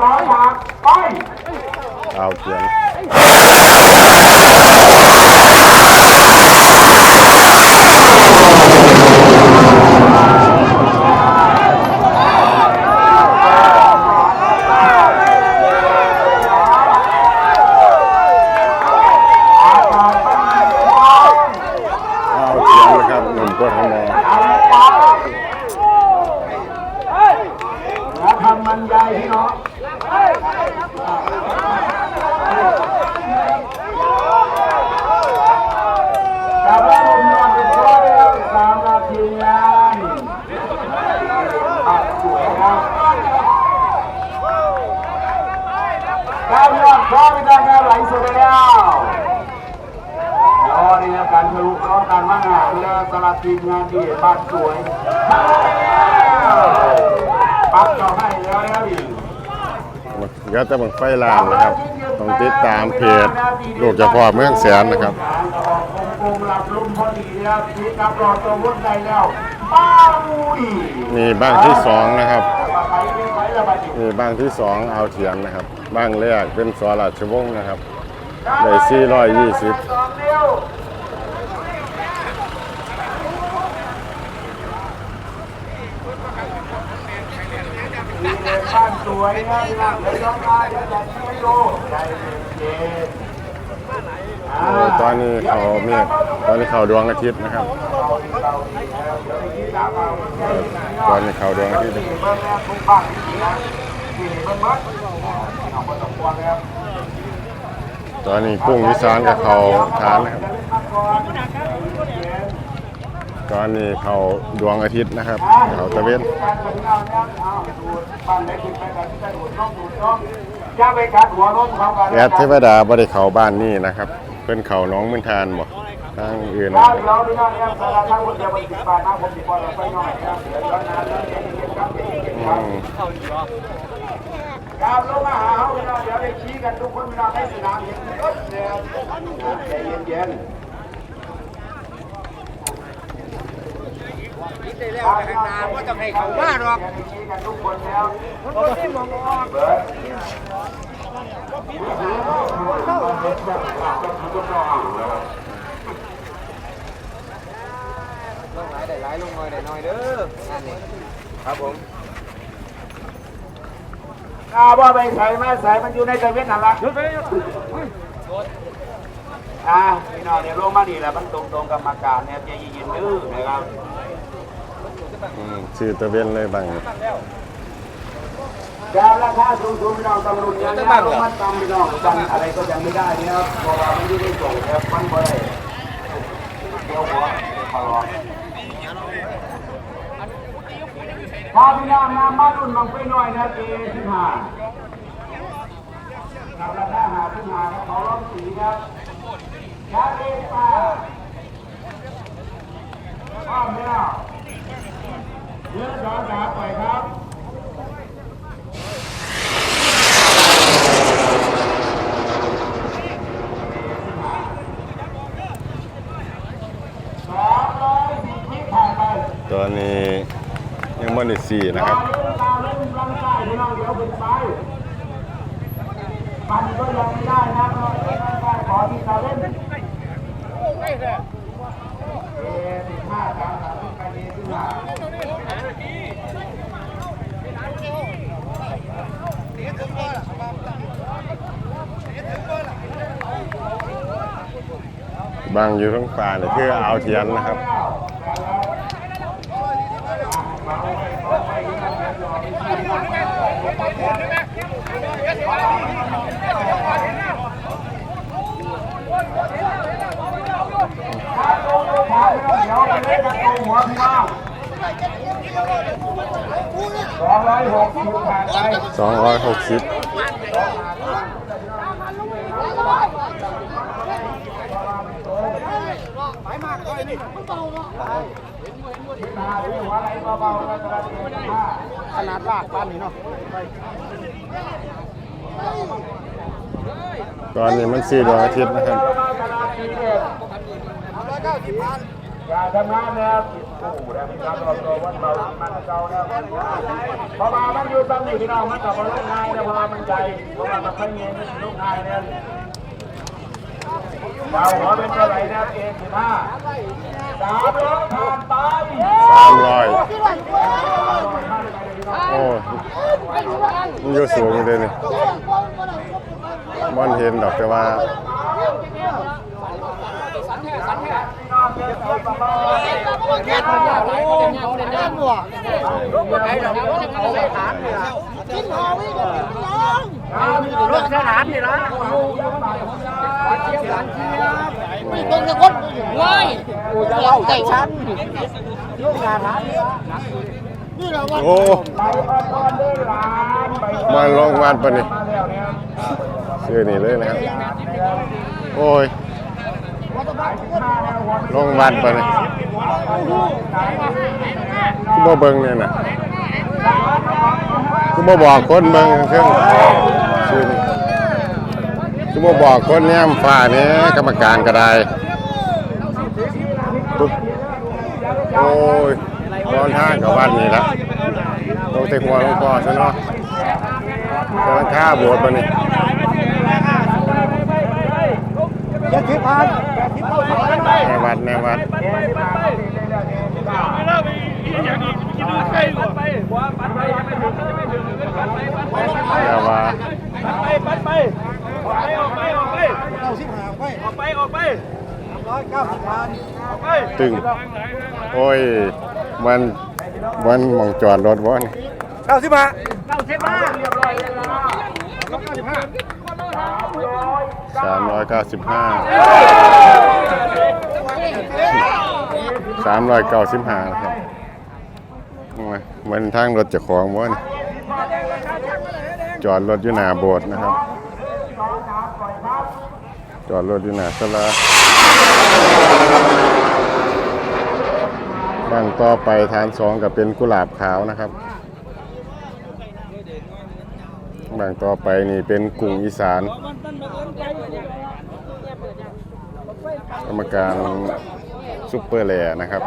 สองสามไปเอาเขียง อากาศเป็นร้อน เอาเขียนนะครับหนุ่มกดทำแดง แล้วทำมันใหญ่พี่น้องกลับมาลงนอนเป็นร้อยแล้วสามนาทีงานอะสวยครับการยอดพร้อมในการไหลสุด แล้วอ๋อนี่นการทะลุร้อการมั่งอะเรือสลัดทีมงานดีบ้านสวยปั๊บเราให้แล้วแล้วดิเดี๋ยวจะบังไฟลานนะครับ ต้องติดตามเพจลูกจะพ่อเมืองแสนนะครับนี่บ้างที่สองนะครับนี่บ้างที่สองเอาเทียนนะครับ บ้างแรกเป็นสวราชวงศ์นะครับ ได้420สองนิ้วมีเด็กบ้านสวยนะพี่น้องเดี๋ยวย้อนมาเดี๋ยวจะช่วยดูใจเย็นตอนนี้เขาเมฆตอนนี้เขาดวงอาทิตย์นะครับ ตอนนี้เขาดวงอาทิตย์ ตอนนี้กุ้งวิสานกับเขาทานนะครับ ตอนนี้เขาดวงอาทิตย์นะครับ เขาตะเวนจะไปกัดากันแอดเทวดาบ่ได้เขาบ้านนี่นะครับเพิ่นเขาน้องมืนทานบ่ทางอื่นถ้าเดี๋ยวพี่น้อง เนี่ยสารพันทนะผมสิบปอนด์ไปหน่อยนะเดี๋ยวย้อนานแล้วเป็นๆครับเย็นๆคอืรับมครับลงมาหาเขาพี่น้องเยวได้ชี้กันคนพี่น้องให้สนามเห็นรถเนี่ยใจเย็นๆได้แล้วข้างหน้าว่าต้องให้เขาว่าหรอกชี้กันทุกคนแล้วมันก็ไม่มองออกเบิร์ดลงหลายได้หลายลงน้อยได้น้อยเด้อนั่นนี่ครับผม อาว่าไปใส่มาใส่มันอยู่ในตะเวนนั่นละอ่าพี่น้องเนี่ยลงมาดีแล้วมันตรงตรงกรรมการเนี่ยจเย็นๆดื้อนะครับอืมชื่อตะเวนเลยบางดาวราคาสูงๆพี่น้องตำรวจยังนะลงมาตำพี่น้องกันอะไรก็ยังไม่ได้นะครับเพราะว่ามันไม่ได้ส่งครับมันบ่ได้เดี๋ยวหัวทะเละ พาพี่น้องนำมารุ่นบังไปหน่อยนะเจสิบห้ากับราคาหาขึ้นมาครับขอร้องสีครับยาเอปาพร้อมแล้วเลือดร้อนสาปล่อยครับสองร้อยสิบวิผ่านไปตอนนี้ ซี่นะครับมันก็ยังไม่ได้นะเราะร่างกายขอที่ตาเล่นเอสิบห้าสามสามไปเอสิบห้าบางอยู่ทั้งป่านี่คือเอาเทียนนะครับ เดี๋ยวไปเล่นกันตรงหัวพี่น้อง สองร้อยหกสิบขนาดลากบ้านนี้เนาะ ตอนนี้มันสี่ดวงอาทิตย์นะครับเบาๆตลาดทีเด็ดร้อยเก้าสิบพันอย่าทำงานนะครับโอ้โหได้มีการรอตัววัดเรามันเก่าแล้วพอมามันอยู่ตรงนี้พี่น้องมันกับลูกนายนะเพราะว่ามันใจเพราะว่ามันไม่มีลูกนายเนี่ยดาวหัวเป็นเท่าไหร่นะเองสิบห้าสามร้อยผ่านไปสามร้อยโอ้มันอยู่สูงอยู่เลยนี่ มันเห็นดอกแต่ว่ารถสนามนี่ละมีคนกับคนว้ายใจฉันนี่เราว่าโอ้มาลงวันปะนี่ ชื่อนี่เลยนะครับ โอ้ยลงวันปะนี่กูบ่เบิ่งเนี่ยนะกูบ่บอกคนเบิ่งเครื่องชื่อนี่กูบ่บอกคนเนี่ยฝ่านี้กรรมการก็ได้ปุ๊บโอ้ยตอนทางกับวันนี้ละตรงเตะหัวหลวงพ่อซะเนาะกำลังฆ่าโบสถ์ปะนี่ จะคิดพันในวัดในวัดแต่ว่าเอาสิบห้าไปออกไปออกไปร้อยเก้าสิบพันตึงโอ้ยมันมันมองจอดรถวะนี่เก้าสิบห้าสามร้อยเก้าสิบห้า สามร้อยเก้าสิบห้าครับเหมือนทางรถจะของวะนี่จอดรถอยู่หน้าโบสถ์นะครับ จอดรถอยู่หน้าศาลาบางต่อไปฐานสองกับเป็นกุหลาบขาวนะครับ บางต่อไปนี่เป็นกรุงอีสานกรรมการซุปเปอร์แลนะครับ